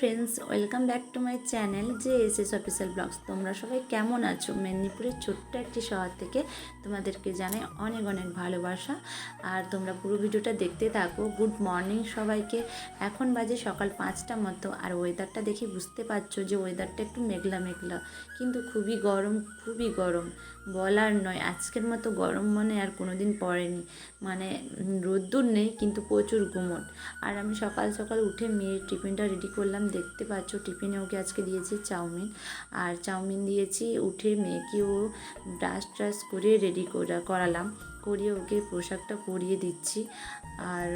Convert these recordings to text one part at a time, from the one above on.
Friends welcome back to my channel যে S S official blogs তোমরা সবাই কেমন আছো? মেদিনীপুরের ছোট্ট একটি শহর থেকে তোমাদেরকে জানাই অনেক অনেক ভালোবাসা। আর তোমরা পুরো ভিডিওটা দেখতে থাকো। গুড মর্নিং সবাইকে। এখন বাজে সকাল পাঁচটা মতো। আর ওয়েদারটা দেখে বুঝতে পারছ যে ওয়েদারটা একটু মেঘলা মেঘলা কিন্তু খুবই গরম খুবই গরম। বলার নয়। আজকের মতো গরম মনে আর কোনো দিন পড়েনি। মানে রোদ্দুর নেই, কিন্তু প্রচুর গুমট। আর আমি সকাল সকাল উঠে মেয়ের টিফিনটা রেডি করলাম। দেখতে পাচ্ছ টিফিনে ওকে আজকে দিয়েছি চাউমিন। আর চাউমিন দিয়েছি, উঠে মেয়েকেও ব্রাশ ট্রাশ করে রেডি করা, করালাম। করিয়ে ওকে পোশাকটা পরিয়ে দিচ্ছি। আর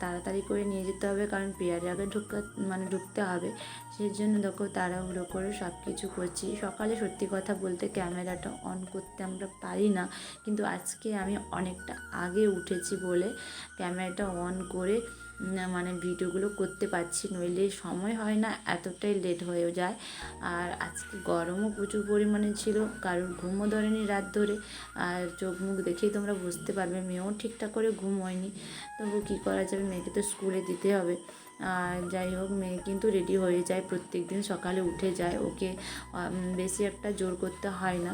তাড়াতাড়ি করে নিয়ে যেতে হবে কারণ পেয়ারে আগে ঢুকা মানে ঢুকতে হবে। সেই জন্য দেখো তাড়াহুড়ো করে সব কিছু করছি। সকালে সত্যি কথা বলতে ক্যামেরাটা অন করতে আমরা পারি না। কিন্তু আজকে আমি অনেকটা আগে উঠেছি বলে ক্যামেরাটা অন করে মানে ভিডিওগুলো করতে পারছি, নইলে সময় হয় না, এতটাই লেট হয়ে যায়। আর আজকে গরমও প্রচুর পরিমাণে ছিল, কারোর ঘুমও ধরেনি রাত ধরে। আর চোখ মুখ দেখেই তোমরা বুঝতে পারবে, মেয়েও ঠিকঠাক করে ঘুম হয়নি। তবু কী করা যাবে, মেয়েকে তো স্কুলে দিতে হবে। যাই হোক, মেয়ে কিন্তু রেডি হয়ে যায় প্রত্যেক দিন সকালে উঠে যায়। ওকে বেশি একটা জোর করতে হয় না।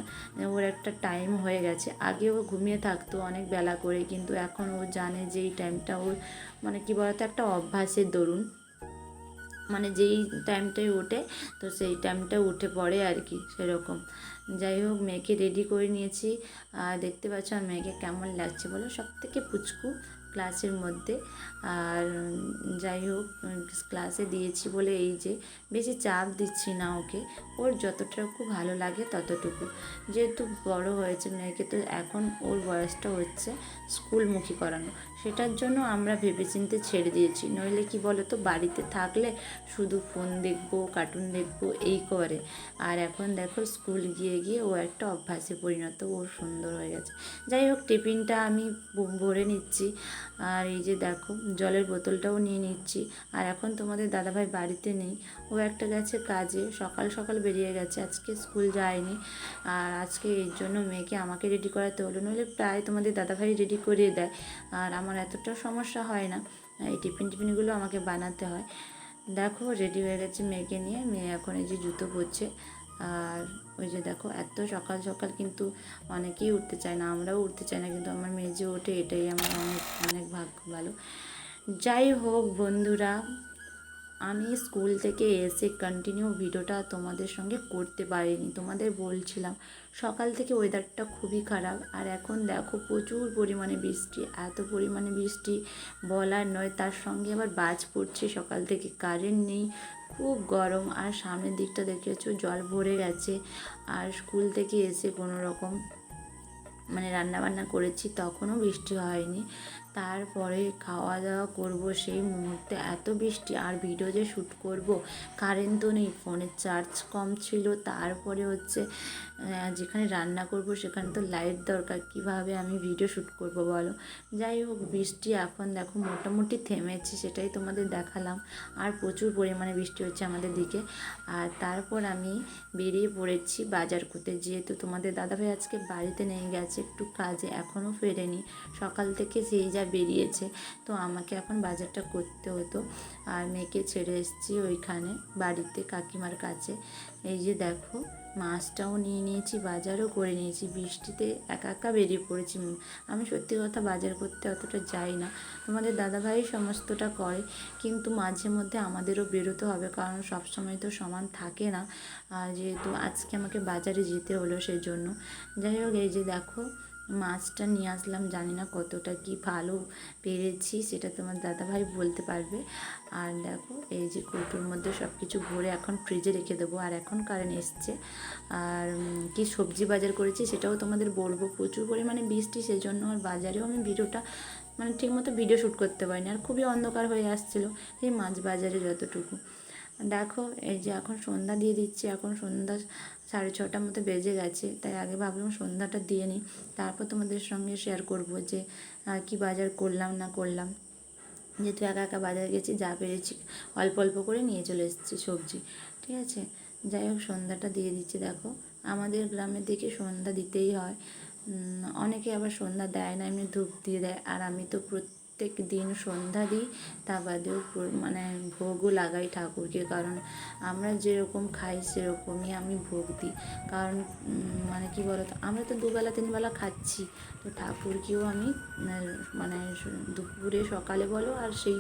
ওর একটা টাইম হয়ে গেছে। আগে ও ঘুমিয়ে থাকতো অনেক বেলা করে, কিন্তু এখন ও জানে যে এই টাইমটা ওর মানে কী বলতো, একটা অভ্যাসের দরুন। মানে যেই টাইমটায় ওঠে, তো সেই টাইমটা উঠে পড়ে আর কি, সেরকম। যাই হোক, মেয়েকে রেডি করে নিয়েছি। দেখতে পাচ্ছ আর মেয়েকে কেমন লাগছে বলো? সব থেকে পুচকু। ক্লাসের মধ্যে। আর যাই হোক, ক্লাসে দিয়েছি বলে এই যে বেশি চাপ দিচ্ছি না ওকে। ওর যতটুকু ভালো লাগে ততটুকু। যেহেতু বড় হয়েছে, মেয়েকে তো এখন ওর বয়সটা হচ্ছে স্কুলমুখী করানো। সেটার জন্য আমরা ভেবেচিন্তে ছেড়ে দিয়েছি। নইলে কি বলো তো বাড়িতে থাকলে শুধু ফোন দেখব, কার্টুন দেখব, এই করে। আর এখন দেখো, স্কুল গিয়ে গিয়ে ও একটা অভ্যাসে পরিণত, ও সুন্দর হয়ে গেছে। যাই হোক, টিফিনটা আমি ভরে নিচ্ছি। আর এই যে দেখো, জলের বোতলটাও নিয়ে নিচ্ছি। আর এখন তোমাদের দাদাভাই বাড়িতে নেই। ও একটা গেছে কাজে, সকাল সকাল বেরিয়ে গেছে। আজকে স্কুল যায়নি। আর আজকে এর জন্য মেয়েকে আমাকে রেডি করাতে হলো। নইলে প্রায় তোমাদের দাদাভাই রেডি করিয়ে দেয়। আর আমার এতটা সমস্যা হয় না। এই টিফিন টিফিনগুলো আমাকে বানাতে হয়। দেখো রেডি হয়ে গেছে মেয়েকে নিয়ে। মেয়ে এখন এই যে জুতো পরছে। আর ওই যে দেখো, এত সকাল সকাল কিন্তু অনেকেই উঠতে চায় না, আমরাও উঠতে চাই না, কিন্তু আমার মেয়ে যে ওঠে এটাই আমার অনেক অনেক ভাগ্য ভালো। যাই হোক বন্ধুরা, আমি স্কুল থেকে এসে কন্টিনিউ ভিডিওটা তোমাদের সঙ্গে করতে পারিনি, তোমাদের বলছিলাম, সকাল থেকে ওয়েদারটা খুবই খারাপ, আর এখন দেখো প্রচুর পরিমাণে বৃষ্টি, এত পরিমাণে বৃষ্টি বলার নয়, তার সঙ্গে আবার বাজ পড়ছে সকাল থেকে কারেন্ট নেই খুব গরম আর সামনের দিকটা দেখেছ জল ভরে গেছে। আর স্কুল থেকে এসে কোনো রকম মানে রান্না বান্না করেছি, তখনও বৃষ্টি হয়নি। তারপরে খাওয়া দাওয়া করব সেই মুহূর্তে। এত বৃষ্টি, আর ভিডিও যে শ্যুট করব কারেন্ট তো নেই ফোনের চার্জ কম ছিল। তারপরে হচ্ছে যেখানে রান্না করব সেখানে তো লাইট দরকার, কীভাবে আমি ভিডিও শ্যুট করব বলো? যাই হোক, বৃষ্টি এখন দেখো মোটামুটি থেমেছে, সেটাই তোমাদের দেখালাম। আর প্রচুর পরিমাণে বৃষ্টি হচ্ছে আমাদের দিকে। আর তারপর আমি বেরিয়ে পড়েছি বাজার করতে। যেহেতু তোমাদের দাদাভাই আজকে বাড়িতে নিয়ে গেছে একটু কাজে এখনও ফেরেনি। সকাল থেকে সেই যা বেরিয়েছে। তো আমাকে এখন বাজারটা করতে হতো। আর মেয়েকে ছেড়ে এসেছি ওইখানে বাড়িতে কাকিমার কাছে। এই যে দেখো, মাছটাও নিয়ে নিয়েছি, বাজারও করে নিয়েছি। বৃষ্টিতে একা একা বেরিয়ে পড়েছি। আমি সত্যি কথা বাজার করতে অতটা যাই না। তোমাদের দাদাভাই সমস্তটা করে, কিন্তু মাঝে মধ্যে আমাদেরও বেরোতে হবে, কারণ সব সময় তো সমান থাকে না। যেহেতু আজকে আমাকে বাজারে যেতে হলো সেই জন্য যাই হোক, এই যে দেখো মাছটা নিয়ে আসলাম, জানি না কতটা কি ভালো পেরেছি, সেটা তোমার দাদাভাই বলতে পারবে। আর দেখো, এই যে কৌটোর মধ্যে সব কিছু ভরে এখন ফ্রিজে রেখে দেবো, আর এখন কারেন্ট এসছে। আর কি সবজি বাজার করেছি সেটাও তোমাদের বলব, প্রচুর পরিমাণে বৃষ্টি সেই জন্য আর বাজারেও আমি ভিডিওটা মানে ঠিকমতো ভিডিও শ্যুট করতে পারিনি, আর খুবই অন্ধকার হয়ে আসছিল এই মাছ বাজারে যতটুকু। দেখো, এই যে এখন সন্ধ্যা দিয়ে দিচ্ছি, এখন সন্ধ্যা সাড়ে ছটার মতো বেজে গেছে, তাই আগে ভাবলাম সন্ধ্যাটা দিয়ে নিই। তারপর তোমাদের সঙ্গে শেয়ার করব যে কি বাজার করলাম, না করলাম। যেহেতু একা একা বাজারে গেছি, যা পেরেছি, অল্প অল্প করে নিয়ে চলে এসেছি সবজি। ঠিক আছে? যাই হোক, সন্ধ্যাটা দিয়ে দিচ্ছি, দেখো। আমাদের গ্রামের দিকে সন্ধ্যা দিতেই হয়। অনেকে আবার সন্ধ্যা দেয় না, এমনি ধূপ দিয়ে দেয়। আর আমি তো প্রত্যেক দিন সন্ধ্যা দিই, তা বাদেও মানে ভোগও লাগাই ঠাকুরকে। কারণ আমরা যেরকম খাই সেরকমই আমি ভোগ দিই। কারণ মানে কি বলতো, আমরা তো দুবেলা, তিনবেলা খাচ্ছি। তো ঠাকুরকেও আমি মানে দুপুরে সকালে বলো আর সেই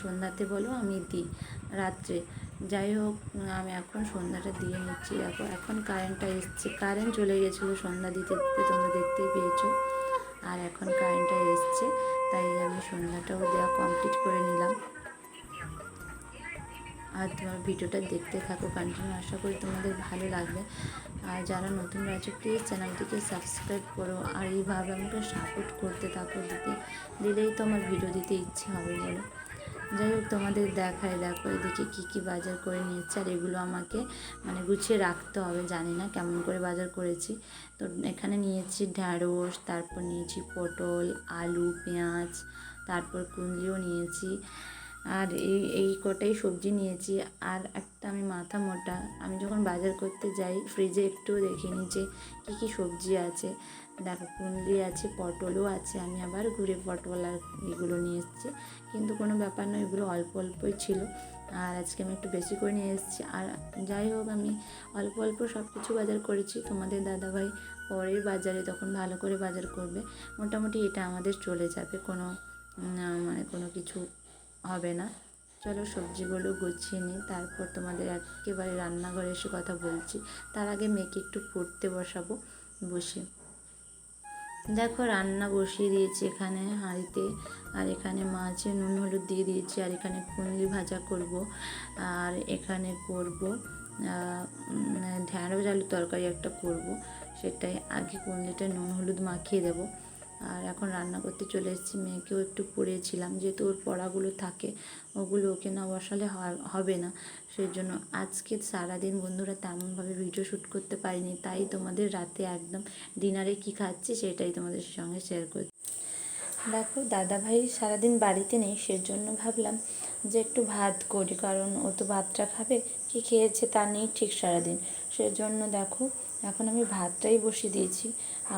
সন্ধ্যাতে বলো আমি দিই রাত্রে। যাই হোক, আমি এখন সন্ধ্যাটা দিয়ে নিচ্ছি। এখন এখন কারেন্টটা এসছে। কারেন্ট চলে গেছিল সন্ধ্যা দিতে দিতে, তোমরা দেখতেই পেয়েছ। আর এখন কারেন্টটা এসছে, তাই আমি সন্ধ্যাটাও দেওয়া কমপ্লিট করে নিলাম। আর তোমার ভিডিওটা দেখতে থাকো কন্টিনিউ আশা করি তোমাদের ভালো লাগবে। আর যারা নতুন রয়েছে প্লিজ চ্যানেলটিকে সাবস্ক্রাইব করো, আর এইভাবে আমাকে সাপোর্ট করতে থাকো, দিতে দিলেই তো আমার ভিডিও দিতে ইচ্ছে হবে বলো। যাই হোক, তোমাদের দেখায় দেখো, এদিকে কী কী বাজার করে নিয়েছে, আর এগুলো আমাকে মানে গুছিয়ে রাখতে হবে, জানি না কেমন করে বাজার করেছি। তো এখানে নিয়েছি ঢ্যাঁড়স, তারপর নিয়েছি পটল, আলু, পেঁয়াজ, তারপর কুঁদরিও নিয়েছি, আর এই এই কটাই সবজি নিয়েছি। আর একটা আমি মাথা মোটা, আমি যখন বাজার করতে যাই ফ্রিজে একটু দেখে যে কী কী সবজি আছে। দেখো কুঁদরি আছে, পটলও আছে, আমি আবার ঘুরে পটল আর এগুলো নিয়ে এসেছি। কিন্তু কোনো ব্যাপার নয়, এগুলো অল্প অল্পই ছিল। আর আজকে আমি একটু বেশি করে নিয়ে এসেছি। আর যাই হোক, আমি অল্প অল্প সব কিছু বাজার করেছি। তোমাদের দাদাভাই পরের বাজারে তখন ভালো করে বাজার করবে। মোটামুটি এটা আমাদের চলে যাবে। কোনো মানে কোনো কিছু হবে না। চলো সবজিগুলো গুছিয়ে নিই। তারপর তোমাদের একেবারে রান্নাঘরে এসে কথা বলছি। তার আগে মেয়েকে একটু পড়তে বসাবো। বসে দেখো রান্না বসিয়ে দিয়েছি এখানে হাঁড়িতে। আর এখানে মাছে নুন হলুদ দিয়ে দিয়েছি আর এখানে কুনলি ভাজা করব। আর এখানে করব উম, ঢ্যাঁড়স আলুর তরকারি একটা করব। সেটাই আগে কুনলিটা নুন হলুদ মাখিয়ে দেবো। আর এখন রান্না করতে চলে এসেছি। মেয়েকেও একটু পড়িয়েছিলাম, যেহেতু ওর পড়াগুলো থাকে, ওগুলো ওকে না বসালে হবে না। সেই জন্য আজকে সারাদিন বন্ধুরা তেমনভাবে ভিডিও শ্যুট করতে পারিনি, তাই তোমাদের রাতে একদম ডিনারে কি খাচ্ছি সেটাই তোমাদের সঙ্গে শেয়ার করছি দেখো দাদা ভাই সারাদিন বাড়িতে নেই, সেজন্য ভাবলাম যে একটু ভাত করি, কারণ ও তো ভাতটা খাবে, কি খেয়েছে তা নেই ঠিক সারাদিন। সেজন্য দেখো এখন আমি ভাতটাই বসিয়ে দিয়েছি।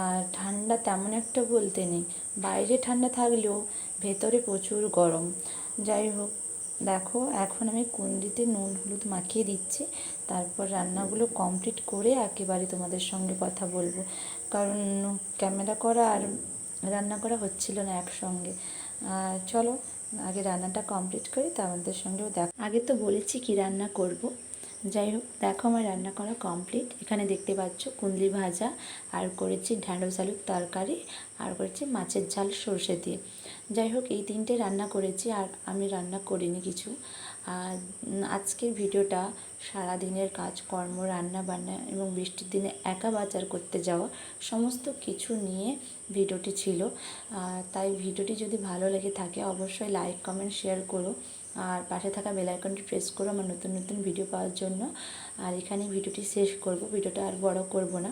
আর ঠান্ডা তেমন একটা বলতে নেই। বাইরে ঠান্ডা থাকলেও ভেতরে প্রচুর গরম। যাই হোক, দেখো এখন আমি কুন্দিতে নুন হলুদ মাখিয়ে দিচ্ছি। তারপর রান্নাগুলো কমপ্লিট করে একেবারে তোমাদের সঙ্গে কথা বলব। কারণ ক্যামেরা করা আর রান্না করা হচ্ছিল না একসঙ্গে। চলো, আগে রান্নাটা কমপ্লিট করি, তোমাদের সঙ্গেও দেখ আগে তো বলেছি কি রান্না করব। যাই হোক, দেখো আমার রান্না করা কমপ্লিট এখানে দেখতে পাচ্ছ কুন্দলি ভাজা, আর করেছি ঢ্যাঁড়স আলুর তরকারি, আর করেছি মাছের ঝাল সর্ষে দিয়ে। যাই হোক এই তিনটে রান্না করেছি আর আমি রান্না করিনি কিছু। আর আজকের ভিডিওটা সারা দিনের কাজকর্ম রান্না বান্না এবং বৃষ্টির দিনে একা বাজার করতে যাওয়া সমস্ত কিছু নিয়ে ভিডিওটি ছিল। তাই ভিডিওটি যদি ভালো লেগে থাকে অবশ্যই লাইক, কমেন্ট, শেয়ার করো। আর পাশে থাকা বেল আইকনটি প্রেস করো আমার নতুন নতুন ভিডিও পাওয়ার জন্য। আর এখানে ভিডিওটি শেষ করব, ভিডিওটা আর বড় করব না।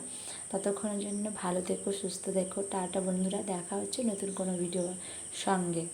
ততক্ষণের জন্য ভালো দেখো সুস্থ দেখো টাটা বন্ধুরা, দেখা হচ্ছে নতুন কোনো ভিডিওর সঙ্গে।